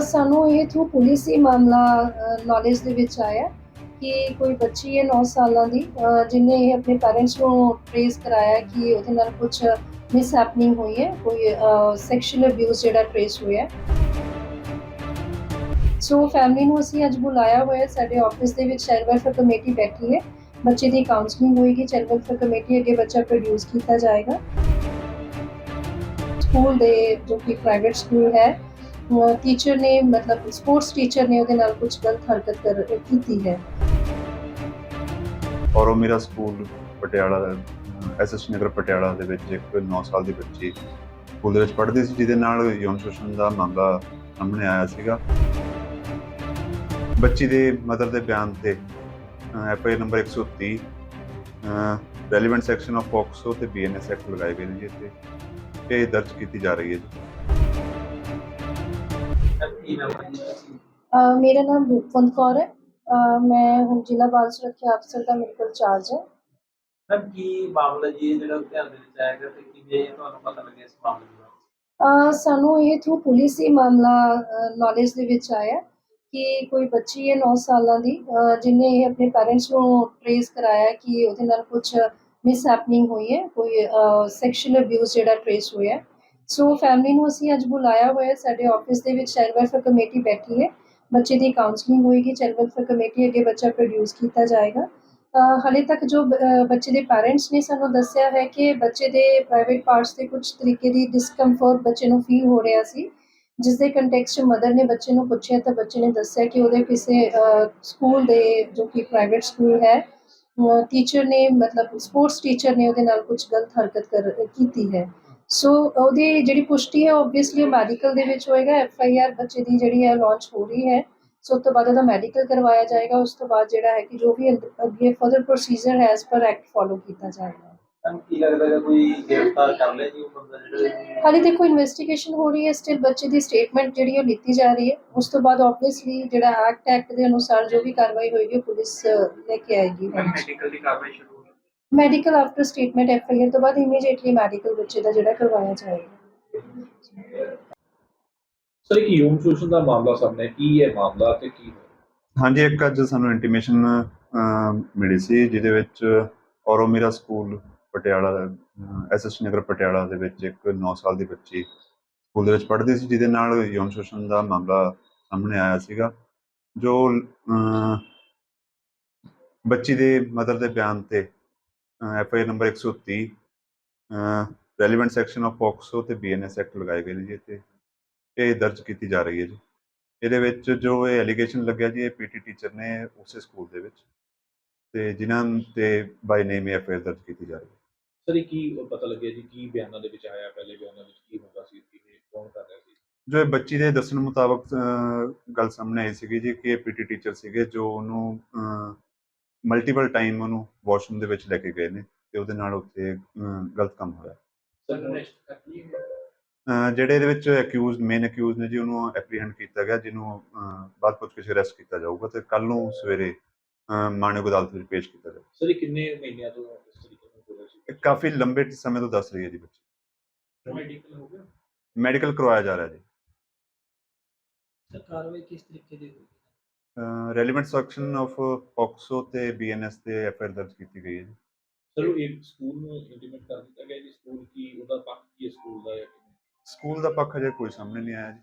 ਸਾਨੂੰ ਇਹ through police ਹੀ ਮਾਮਲਾ ਨੌਲੇਜ ਦੇ ਵਿੱਚ ਆਇਆ ਕਿ ਕੋਈ ਬੱਚੀ ਹੈ 9 ਸਾਲਾਂ ਦੀ ਅ, ਜਿਹਨੇ ਇਹ ਆਪਣੇ ਪੈਰੈਂਟਸ ਨੂੰ ਟ੍ਰੇਸ ਕਰਾਇਆ ਕਿ ਉਹਦੇ ਨਾਲ ਕੁਝ ਮਿਸ ਹੈਪਨਿੰਗ ਹੋਈ ਹੈ ਕੋਈ ਸੈਕਸ਼ੂਅਲ ਅਬਿਊਜ਼ ਜਿਹੜਾ ਟ੍ਰੇਸ ਹੋਇਆ। ਸੋ ਫੈਮਿਲੀ ਨੂੰ ਅਸੀਂ ਅੱਜ ਬੁਲਾਇਆ ਹੋਇਆ ਸਾਡੇ ਆਫਿਸ ਦੇ ਵਿੱਚ ਚਾਈਲਡ ਵੈਲਫੇਅਰ ਕਮੇਟੀ ਬੈਠੀ ਹੈ। ਬੱਚੇ ਦੀ ਕਾਉਂਸਲਿੰਗ ਹੋਏਗੀ ਚਾਈਲਡ ਵੈਲਫੇਅਰ ਕਮੇਟੀ ਅੱਗੇ ਬੱਚਾ ਪ੍ਰੋਡਿਊਸ ਕੀਤਾ ਜਾਏਗਾ। ਸਕੂਲ ਦੇ ਜੋ ਕਿ ਪ੍ਰਾਈਵੇਟ ਸਕੂਲ ਹੈ ਟੀਚਰ ਨੇ ਮਤਲਬ ਸਪੋਰਟਸ ਟੀਚਰ ਨੇ ਉਹਦੇ ਨਾਲ ਕੁਝ ਗਲਤ ਹਰਕਤ ਕਰ, ਕੀਤੀ ਹੈ। ਔਰ ਉਹ ਮੇਰਾ ਸਕੂਲ ਪਟਿਆਲਾ ਐਸਐਸ ਨਗਰ ਪਟਿਆਲਾ ਦੇ ਵਿੱਚ ਇੱਕ 9 ਸਾਲ ਦੀ ਬੱਚੀ ਸਕੂਲ ਦੇ ਵਿੱਚ ਪੜ੍ਹਦੀ ਸੀ, ਜਿਹਦੇ ਨਾਲ ਯੌਨ ਸ਼ੋਸ਼ਣ ਦਾ ਮਾਮਲਾ ਸਾਹਮਣੇ ਆਇਆ ਸੀਗਾ। ਬੱਚੀ ਦੇ ਮਦਰ ਦੇ ਬਿਆਨ ਤੇ FIR number 130 relevant section of POCSO ਤੇ ਬੀਐਨਐਸ ਐਕਟ ਲਗਾਏ ਗਏ ਨੇ ਜੀ ਇੱਥੇ ਇਹ ਦਰਜ ਕੀਤੀ ਜਾ ਰਹੀ ਹੈ ਜੀ। ਮੇਰਾ ਨਾਮ ਰੂਪਵੰਤ ਕੌਰ ਹੈ। ਮੈਂ ਹੁਣ ਜ਼ਿਲ੍ਹਾ ਬਾਲ ਸੁਰੱਖਿਆ ਅਫਸਰ ਦਾ ਮੇਰੇ ਕੋਲ ਚਾਰਜ ਹੈ। ਮੈਮ ਕੀ ਮਾਮਲਾ ਜੀ ਇਹ ਜਿਹੜਾ ਧਿਆਨ ਦੇ ਵਿੱਚ ਆਏਗਾ ਤੇ ਕਿਵੇਂ ਤੁਹਾਨੂੰ ਪਤਾ ਲੱਗਿਆ ਇਸ ਮਾਮਲੇ ਦੇ ਬਾਰੇ? ਅ, ਸਾਨੂੰ ਇਹ ਥਰੂ ਪੁਲਿਸ ਹੀ ਮਾਮਲਾ ਨੌਲੇਜ ਦੇ ਵਿੱਚ ਆਇਆ ਕਿ ਕੋਈ ਬੱਚੀ ਹੈ 9 ਸਾਲਾਂ ਦੀ। ਅ, ਜਿਹਨੇ ਇਹ ਆਪਣੇ ਪੈਰੈਂਟਸ ਨੂੰ ਟ੍ਰੇਸ ਕਰਾਇਆ ਕਿ ਉਹਦੇ ਨਾਲ ਕੁਝ ਮਿਸ ਹੈਪਨਿੰਗ ਹੋਈ ਹੈ ਕੋਈ ਸੈਕਸ਼ੂਅਲ ਅਬਿਊਜ਼ ਜਿਹੜਾ ਟ੍ਰੇਸ ਹੋਇਆ ਹੈ। ਸੋ ਫੈਮਿਲੀ ਨੂੰ ਅਸੀਂ ਅੱਜ ਬੁਲਾਇਆ ਹੋਇਆ ਸਾਡੇ ਆਫਿਸ ਦੇ ਵਿੱਚ ਚਾਈਲਡ ਵੈਲਫੇਅਰ ਕਮੇਟੀ ਬੈਠੀ ਹੈ। ਬੱਚੇ ਦੀ ਕਾਉਂਸਲਿੰਗ ਹੋਏਗੀ ਚਾਈਲਡ ਵੈਲਫੇਅਰ ਕਮੇਟੀ ਅੱਗੇ ਬੱਚਾ ਪ੍ਰੋਡਿਊਸ ਕੀਤਾ ਜਾਏਗਾ। ਅ, ਹਾਲੇ ਤੱਕ ਜੋ ਬੱਚੇ ਦੇ ਪੈਰੈਂਟਸ ਨੇ ਸਾਨੂੰ ਦੱਸਿਆ ਹੈ ਕਿ ਬੱਚੇ ਦੇ ਪ੍ਰਾਈਵੇਟ ਪਾਰਟਸ ਤੇ ਕੁਝ ਤਰੀਕੇ ਦੀ ਡਿਸਕੰਫਰਟ ਬੱਚੇ ਨੂੰ ਫੀਲ ਹੋ ਰਿਹਾ ਸੀ ਜਿਸ ਦੇ ਕੰਟੈਕਸਟ ਮਦਰ ਨੇ ਬੱਚੇ ਨੂੰ ਪੁੱਛਿਆ ਤਾਂ ਬੱਚੇ ਨੇ ਦੱਸਿਆ ਕਿ ਉਹਦੇ ਕਿਸੇ ਸਕੂਲ ਦੇ ਜੋ ਕਿ ਪ੍ਰਾਈਵੇਟ ਸਕੂਲ ਹੈ ਟੀਚਰ ਨੇ ਮਤਲਬ ਸਪੋਰਟਸ ਟੀਚਰ ਨੇ ਉਹਦੇ ਨਾਲ ਕੁਝ ਗਲਤ ਹਰਕਤ ਕਰ ਕੀਤੀ ਹੈ। ਸੋ ਉਹਦੀ ਜਿਹੜੀ ਪੁਸ਼ਟੀ ਹੈ ਆਬਵੀਅਸਲੀ ਮੈਡੀਕਲ ਦੇ ਵਿੱਚ ਹੋਏਗਾ ਐਫ ਆਈ ਆਰ ਬੱਚੇ ਦੀ ਜਿਹੜੀ ਹੈ ਲਾਂਚ ਹੋ ਰਹੀ ਹੈ। ਸੋ ਉਸ ਤੋਂ ਬਾਅਦ ਉਹਦਾ ਮੈਡੀਕਲ ਕਰਵਾਇਆ ਜਾਏਗਾ ਉਸ ਤੋਂ ਬਾਅਦ ਜਿਹੜਾ ਹੈ ਕਿ ਜੋ ਵੀ ਅੱਗ- ਫਰਦਰ ਪ੍ਰੋਸੀਜਰ ਹੈ ਐਸ ਪਰ ਐਕਟ ਫੋਲੋ ਕੀਤਾ ਜਾਏਗਾ। ਕੀ ਲੱਗਦਾ ਹੈ ਕੋਈ ਗ੍ਰਿਫਤਾਰ ਕਰ ਲਿਆ ਜੀ ਉਹ ਬੰਦਾ ਜਿਹੜਾ ਹਾਲੇ ਦੇਖੋ ਇਨਵੈਸਟੀਗੇਸ਼ਨ ਹੋ ਰਹੀ ਹੈ ਸਟਿਲ ਬੱਚੇ ਦੀ ਸਟੇਟਮੈਂਟ ਜਿਹੜੀ ਉਹ ਲਿੱਤੀ ਜਾ ਰਹੀ ਹੈ। ਉਸ ਤੋਂ ਬਾਅਦ ਆਬਵੀਅਸਲੀ ਜਿਹੜਾ ਐਕਟ ਐਕਟ ਦੇ ਅਨੁਸਾਰ ਜੋ ਵੀ ਕਾਰਵਾਈ ਹੋਏਗੀ ਪੁਲਿਸ ਲੈ ਕੇ ਆਏਗੀ। ਮੈਡੀਕਲ ਦੀ ਕਾਰਵਾਈ ਸ਼ੁਰੂ medical after statement F I R ਤੋਂ ਬਾਅਦ ਇਮੀਡੀਏਟਲੀ ਮੈਡੀਕਲ ਬੱਚੇ ਦਾ ਜਿਹੜਾ ਕਰਵਾਇਆ ਜਾਏਗਾ। ਸਰ ਇੱਕ ਯੋਨ ਸ਼ੋਸ਼ਣ ਦਾ ਮਾਮਲਾ ਸਾਹਮਣੇ ਆਇਆ। ਕੀ ਹੈ ਮਾਮਲਾ ਤੇ ਕੀ ਹਾਂਜੀ ਇੱਕ ਅੱਜ ਸਾਨੂੰ ਇੰਟੀਮੇਸ਼ਨ ਮਿਲੀ ਸੀ ਜਿਹਦੇ ਵਿੱਚ ਔਰੋ ਮੇਰਾ ਸਕੂਲ ਪਟਿਆਲਾ ਐਸਐਸ ਨਗਰ ਪਟਿਆਲਾ ਦੇ ਵਿੱਚ ਇੱਕ 9 ਸਾਲ ਦੀ ਬੱਚੀ ਸਕੂਲ ਦੇ ਵਿੱਚ ਪੜ੍ਹਦੀ ਸੀ ਜਿਹਦੇ ਨਾਲ ਯੌਨ ਸ਼ੋਸ਼ਣ ਦਾ ਮਾਮਲਾ ਸਾਹਮਣੇ ਆਇਆ ਸੀਗਾ। ਜੋ ਬੱਚੀ ਦੇ ਮਦਰ ਦੇ ਬਿਆਨ ਤੇ FIR number 130 relevant section of POCSO ਤੇ ਬੀਐਨਐਸ ਐਕਟ ਲਗਾਏ ਗਏ ਨੇ ਜੀ ਇੱਥੇ। ਇਹ ਦਰਜ ਕੀਤੀ ਜਾ ਰਹੀ ਹੈ ਜੀ। ਇਹਦੇ ਵਿੱਚ ਜੋ ਇਹ ਐਲੀਗੇਸ਼ਨ ਲੱਗਿਆ ਜੀ ਇਹ ਪੀਟੀ ਟੀਚਰ ਨੇ ਉਸੇ ਸਕੂਲ ਦੇ ਵਿੱਚ। ਤੇ ਜਿਨ੍ਹਾਂ ਤੇ ਬਾਈ ਨੇਮ ਐਫ ਆਈ ਦਰਜ ਕੀਤੀ ਜਾ ਰਹੀ ਹੈ। ਸਰ ਇਹ ਕੀ ਪਤਾ ਲੱਗਿਆ ਜੀ? ਕੀ ਬਿਆਨਾਂ ਦੇ ਵਿੱਚ ਆਇਆ? ਪਹਿਲੇ ਬਿਆਨਾਂ ਵਿੱਚ ਕੀ ਹੁੰਦਾ ਸੀ? ਕਿ ਇਹ ਕੌਣ ਕਰ ਰਿਹਾ ਸੀ? ਜੋ ਇਹ ਬੱਚੀ ਦੇ ਦੱਸਣ ਮੁਤਾਬਕ ਗੱਲ ਸਾਹਮਣੇ ਆਈ ਸੀਗੀ ਜੀ ਕਿ ਇਹ ਪੀਟੀ ਟੀਚਰ ਸੀਗੇ ਜੋ ਉਹਨੂੰ ਮਲਟੀਪਲ ਟਾਈਮ ਉਹਨੂੰ ਵਾਸ਼ਰੂਮ ਦੇ ਵਿੱਚ ਲੈ ਕੇ ਗਏ ਨੇ ਤੇ ਉਹਦੇ ਨਾਲ ਉੱਥੇ ਗਲਤ ਕੰਮ ਹੋਇਆ। ਸਰ ਹੈ ਅਹ, ਜਿਹੜੇ ਇਹਦੇ ਵਿੱਚ ਅਕਿਊਜ਼ਡ ਮੇਨ ਅਕਿਊਜ਼ ਨੇ ਜੀ ਉਹਨੂੰ ਐਪਰੀਹੈਂਡ ਕੀਤਾ ਗਿਆ ਜਿਹਨੂੰ ਅਹ, ਬਾਅਦ ਪੁੱਛ ਕੇ ਅਰੈਸਟ ਕੀਤਾ ਜਾਊਗਾ ਤੇ ਕੱਲ ਨੂੰ ਸਵੇਰੇ ਅਹ, ਮਾਣਯੋਗ ਅਦਾਲਤ ਵਿੱਚ ਪੇਸ਼ ਕੀਤਾ ਜਾਊਗਾ। ਸਰ ਇਹ ਕਿੰਨੇ ਮਹੀਨਿਆਂ ਤੋਂ ਇਸ ਤਰੀਕੇ ਨਾਲ ਹੋ ਰਿਹਾ ਸੀ? ਇਹ ਕਾਫੀ ਲੰਬੇ ਸਮੇਂ ਤੋਂ ਦੱਸ ਰਹੀ ਹੈ ਜੀ ਬੱਚੀ। ਮੈਡੀਕਲ ਹੋ ਗਿਆ? ਮੈਡੀਕਲ ਕਰਵਾਇਆ ਜਾ ਰਿਹਾ ਜੀ। ਸਰ ਕਾਰਵਾਈ ਕਿਸ ਤਰੀਕੇ ਦੀ ਹੋਈ? ਰੈਲੇਵੈਂਟ ਸੈਕਸ਼ਨ ਆਫ ਪੋਕਸੋ ਤੇ ਬੀਐਨਐਸ ਤੇ ਐਫਆਈਆਰ ਦਰਜ ਕੀਤੀ ਗਈ ਹੈ ਜੀ। ਸਰ ਉਹ ਇੱਕ ਸਕੂਲ ਨੂੰ ਇੰਟੀਮੇਟ ਕਰ ਦਿੱਤਾ ਗਿਆ ਜੀ। ਸਕੂਲ ਕੀ ਉਹਦਾ ਪੱਖ ਕੀ ਹੈ ਸਕੂਲ ਦਾ ਜਾਂ ਕਿਵੇਂ? ਸਕੂਲ ਦਾ ਪੱਖ ਅਜੇ ਕੋਈ ਸਾਹਮਣੇ ਨਹੀਂ ਆਇਆ ਜੀ।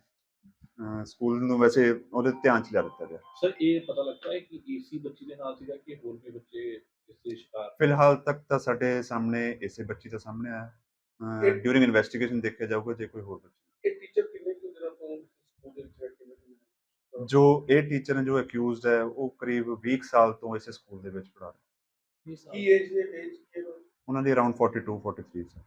ਅਹ ਸਕੂਲ ਨੂੰ ਵੈਸੇ ਉਹਦੇ ਧਿਆਨ ਚ ਲਿਆ ਦਿੱਤਾ ਗਿਆ। ਸਰ ਇਹ ਪਤਾ ਲੱਗਦਾ ਹੈ ਕਿ ਏਸੀ ਬੱਚੀ ਦੇ ਨਾਲ ਸੀਗਾ ਕਿ ਹੋਰ ਵੀ ਬੱਚੇ ਇਸ ਦੇ ਸ਼ਿਕਾਰ? ਫਿਲਹਾਲ ਤੱਕ ਤਾਂ ਸਾਡੇ ਸਾਹਮਣੇ ਇਸੇ ਬੱਚੀ ਦਾ ਸਾਹਮਣੇ ਆਇਆ। ਡਿਊਰਿੰਗ ਇਨਵੈਸਟੀਗੇਸ਼ਨ ਦੇਖਿਆ ਜਾਊਗਾ ਜੇ ਕੋਈ ਹੋਰ ਬੱਚੀ ਇਹ ਟੀਚਰ ਕਿੰਨੇ ਕੁ ਦਿਨਾਂ ਤੋਂ ਸਕੂਲ ਦੇ ਵਿੱਚ ਰਹਿ ਕੇ ਕਿਵੇਂ ਜੋ ਇਹ ਟੀਚਰ ਨੇ ਜੋ ਅਕਿਊਜ਼ਡ ਹੈ ਉਹ ਕਰੀਬ 20 ਕੁ ਸਾਲ ਤੋਂ ਇਸੇ ਸਕੂਲ ਦੇ ਵਿੱਚ ਪੜ੍ਹਾ ਰਹੇ। ਕੀ ਏਜ ਦੇ ਏਜ ਉਹਨਾਂ ਦੀ ਅਰਾਊਂਡ 42 43 ਸੀ